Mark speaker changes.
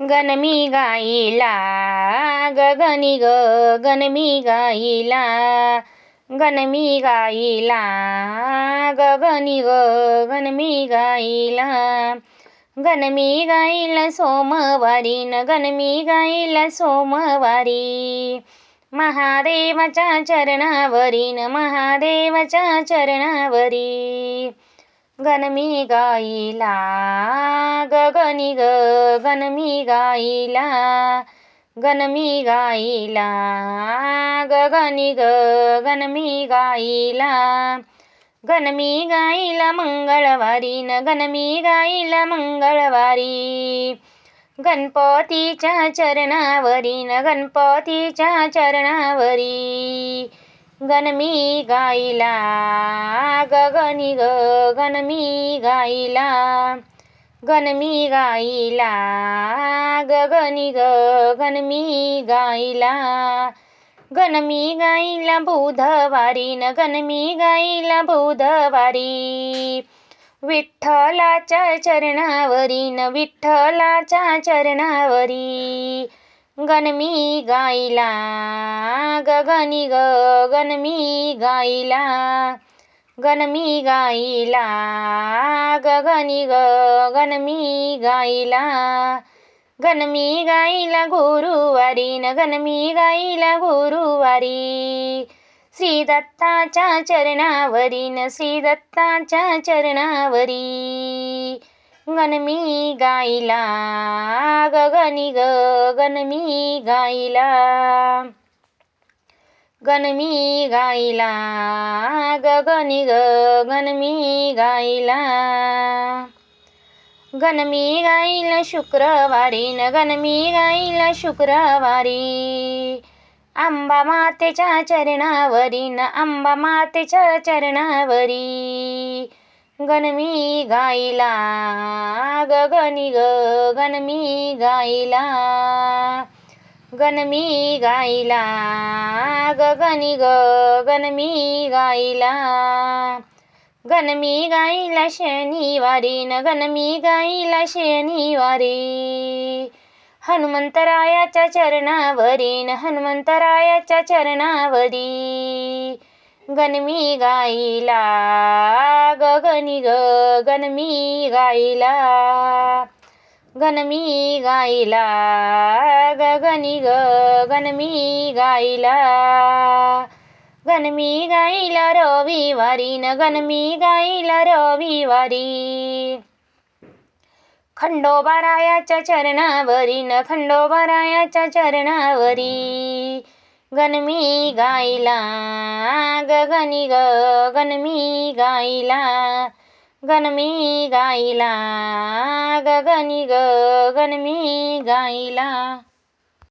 Speaker 1: गणमी गाईला गगनी ग गणमी गाईला गणमी गाईला गगनी ग गणमी गाईला गणमी गाईला सोमवारी न गणमी गाईला सोमवारी महादेवाच्या चरणावरी न महादेवाच्या चरणावरी. गणमी गाईला गगनी ग गणमी गाईला गणमी गाईला गगनी ग गणमी गाईला गणमी गाईला मंगळवारी न गणमी गाईला मंगळवारी गणपतीच्या चरणावरी न गणपतीच्या चरणावरी गणमी गाईला गगनी ग गणमी गाईला. गणमी गाईला गगनी ग गणमी गाईला. गणमी गाईला बुधवारी न गणमी गाईला बुधवारी. विठ्ठलाच्या चरणावरी न विठ्ठलाच्या चरणावरी. गणमी गाईला गगनी ग गणमी गाईला. गणमी गाईला गगनी ग गणमी गाईला. गणमी गाईला गुरुवारी न गणमी गाईला गुरुवारी. श्री दत्ताच्या चरणावरी न श्री दत्ताच्या चरणावरी. गणमी गाईला गगनी ग गणमी गाईला गणमी गाईला गगनी ग गणमी गाईला गणमी गाईला शुक्रवारी न गणमी गाईला शुक्रवारी. आंबा मातेच्या चरणावरी न आंबा मातेच्या चरणावरी. गणमी गाईला गगनी ग गणमी गाईला. गणमी गाईला गगनी ग गणमी गाईला. गणमी गाईला शनिवारी न गणमी गाईला शनिवारी. हनुमंतरायाच्या चरणावरी न हनुमंतरायाच्या चरणावरी. गणमी गाईला गगनी ग गणमी गाईला. गणमी गाईला गगनी ग गणमी गाईला. गणमी गाईला रविवारी न गणमी गाईला रविवारी. खंडोबारायाच्या चरणावरी न खंडोबारायाच्या चरणावरी. गणमी गायला गगनी ग गणमी गाईला गणमी गायला गगनी ग गणमी गायला.